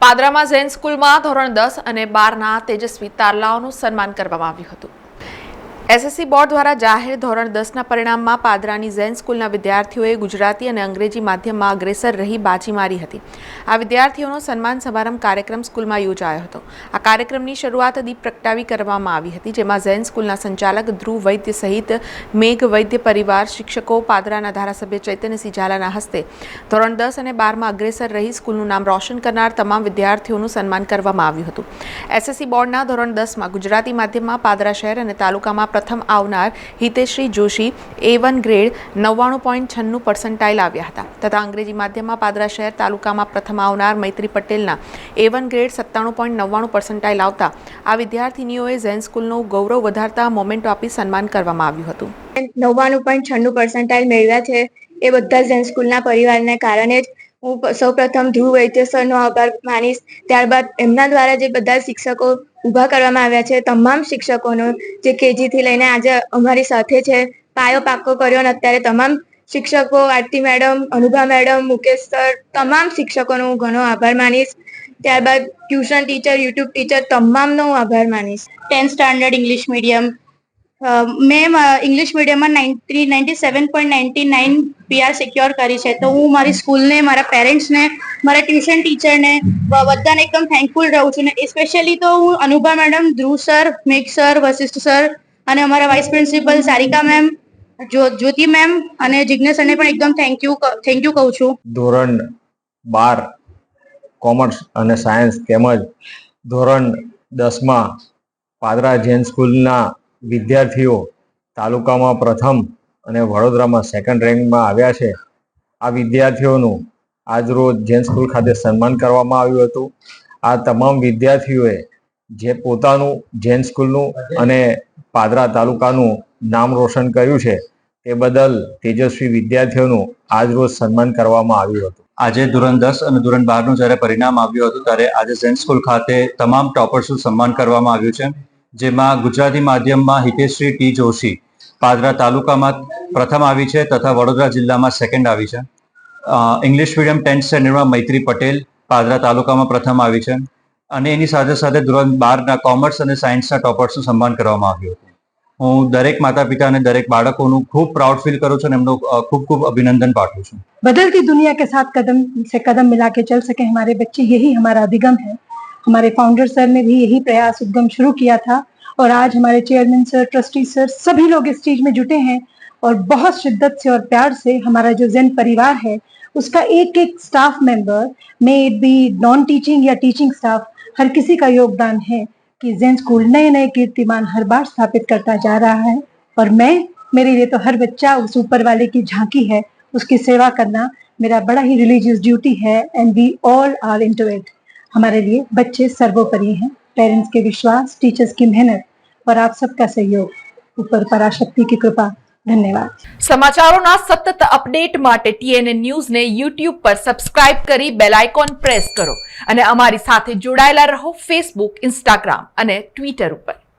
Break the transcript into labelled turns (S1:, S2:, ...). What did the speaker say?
S1: પાદરામાં Zen સ્કૂલમાં ધોરણ દસ અને બારના તેજસ્વી તારલાઓનું સન્માન કરવામાં આવ્યું હતું. એસએસસી બોર્ડ દ્વારા જાહેર ધોરણ દસના પરિણામમાં પાદરાની ઝેન સ્કૂલના વિદ્યાર્થીઓએ ગુજરાતી અને અંગ્રેજી માધ્યમમાં અગ્રેસર રહી બાજી મારી હતી. આ વિદ્યાર્થીઓનો સન્માન સમારંભ કાર્યક્રમ સ્કૂલમાં યોજાયો હતો. આ કાર્યક્રમની શરૂઆત દીપ પ્રગટાવી કરવામાં આવી હતી, જેમાં ઝેન સ્કૂલના સંચાલક ધ્રુવ વૈદ્ય સહિત મેઘ વૈદ્ય પરિવાર, શિક્ષકો, પાદરાના ધારાસભ્ય ચૈતન્યસિંહ ઝાલાના હસ્તે ધોરણ દસ અને બારમાં અગ્રેસર રહી સ્કૂલનું નામ રોશન કરનાર તમામ વિદ્યાર્થીઓનું સન્માન કરવામાં આવ્યું હતું. એસએસસી બોર્ડના ધોરણ દસમાં ગુજરાતી માધ્યમમાં પાદરા શહેર અને તાલુકામાં પ્રથમ આવનાર Hiteshri Joshi A one grade નવ્વાણું પોઈન્ટ છન્નું પર્સન્ટાઇલ આવ્યા હતા. તથા અંગ્રેજી માધ્યમમાં પાદરા શહેર તાલુકામાં પ્રથમ આવનાર મૈત્રી પટેલના એ વન ગ્રેડ સત્તાણું પોઈન્ટ નવ્વાણું પર્સન્ટાઇલ આવતા. આ વિદ્યાર્થીનીઓએ ઝેન સ્કૂલનું ગૌરવ વધારતા મોમેન્ટો આપી સન્માન કરવામાં આવ્યું હતું.
S2: નવ્વાણું પોઈન્ટ છન્નું પર્સન્ટાઇલ મેળવ્યા છે. એ બધા ઝેન સ્કૂલના પરિવારને કારણે જ હું સૌપ્રથમ ધ્રુવ વૈદ્ય સરનો આભાર માનીશ. ત્યારબાદ એમના દ્વારા જે બધા શિક્ષકો ઊભા કરવામાં આવ્યા છે. તમામ શિક્ષકોનો જે કેજીથી લઈને આજે અમારી સાથે છે. પાયો પાક્કો કર્યો અને અત્યારે તમામ શિક્ષકો, Aarti madam, Anubha madam, Mukesh sir, તમામ શિક્ષકોનો હું ઘણો આભાર માનીશ. ત્યારબાદ ટ્યુશન ટીચર, યુટ્યુબ ટીચર, તમામનો હું આભાર માનીશ.
S3: ટેન્થ સ્ટાન્ડર્ડ ઇંગ્લિશ મીડિયમ મેં ઇંગ્લિશ મીડિયમમાં ninety ninety seven point ninety nine PR secure કરી છે. તો હું મારી સ્કૂલને મારા પેરેન્ટ્સને મારા ટ્યુશન ટીચરને બધાને એકદમ થેન્કફુલ રહું છું. ને સ્પેશિયલી તો હું Anubha madam Dhruv sir Megh sir Vashishth sir અને અમારા vice principal Sarika ma'am Jyoti ma'am અને જિજ્ઞેશ સરને પણ એકદમ થેન્ક યુ થેન્ક યુ કહું છું.
S4: ધોરણ બાર કોમર્સ અને સાયન્સ તેમજ ધોરણ દસમાં પાદરા જૈન સ્કૂલના વિદ્યાર્થીઓ તાલુકામાં પ્રથમ અને વડોદરામાં સેકન્ડ રેન્કમાં આવ્યા છે. આ વિદ્યાર્થીઓનું આજરોજ જૈન સ્કૂલ ખાતે સન્માન કરવામાં આવ્યું હતું. આ તમામ વિદ્યાર્થીઓએ જે પોતાનું જૈન સ્કૂલનું અને પાદરા તાલુકાનું નામ રોશન કર્યું છે, તે બદલ તેજસ્વી વિદ્યાર્થીઓનું આજરોજ સન્માન કરવામાં આવ્યું હતું.
S5: આજે ધોરણ દસ અને ધોરણ બારનું જ્યારે પરિણામ આવ્યું હતું, ત્યારે આજે જૈન સ્કૂલ ખાતે તમામ ટોપર્સનું સન્માન કરવામાં આવ્યું છે. જેમાં ગુજરાતી માધ્યમમાં હિતેશ્રી ટી જોશી પાદરા તાલુકામાં પ્રથમ આવી છે તથા વડોદરા જિલ્લામાં સેકન્ડ આવી છે. ઇંગ્લિશ મીડિયમ ટેન્થ સ્ટેન્ડર્ડમાં મૈત્રી પટેલ પાદરા તાલુકામાં પ્રથમ આવી છે અને એની સાથે સાથે ધોરણ બારના કોમર્સ અને સાયન્સના ટોપર્સનું સન્માન કરવામાં આવ્યું હતું. હું દરેક માતા પિતા અને દરેક બાળકોનું ખૂબ પ્રાઉડ ફીલ કરું છું અને એમનું ખૂબ ખૂબ અભિનંદન પાઠવું છું.
S6: બદલતી દુનિયા કે સાથ કદમ સે કદમ મિલા કે ચલ સકે હમારે બચ્ચે, યહી હમારા અભિગમ હૈ. हमारे फाउंडर सर ने भी यही प्रयास उद्गम शुरू किया था और आज हमारे चेयरमैन सर ट्रस्टी सर सभी लोग इस चीज़ में जुटे हैं और बहुत शिद्दत से और प्यार से हमारा जो जैन परिवार है, उसका एक एक staff member may it be non teaching या टीचिंग स्टाफ हर किसी का योगदान है कि जैन स्कूल नए नए कीर्तिमान हर बार स्थापित करता जा रहा है। और मैं, मेरे लिए तो हर बच्चा उस ऊपर वाले की झांकी है, उसकी सेवा करना मेरा बड़ा ही रिलीजियस ड्यूटी है and we all are into it हमारे लिए बच्चे सर्वोपरि हैं पेरेंट्स के विश्वास टीचर्स की मेहनत और आप सबका सहयोग ऊपर पराशक्ति की कृपा धन्यवाद
S1: સમાચારોના સતત અપડેટ માટે ટીએનએ ન્યૂઝને યુટ્યુબ પર સબસ્ક્રાઇબ કરી બેલ આઇકોન પ્રેસ કરો અને અમારી સાથે જોડાયેલા રહો ફેસબુક ઇન્સ્ટાગ્રામ અને ટ્વિટર ઉપર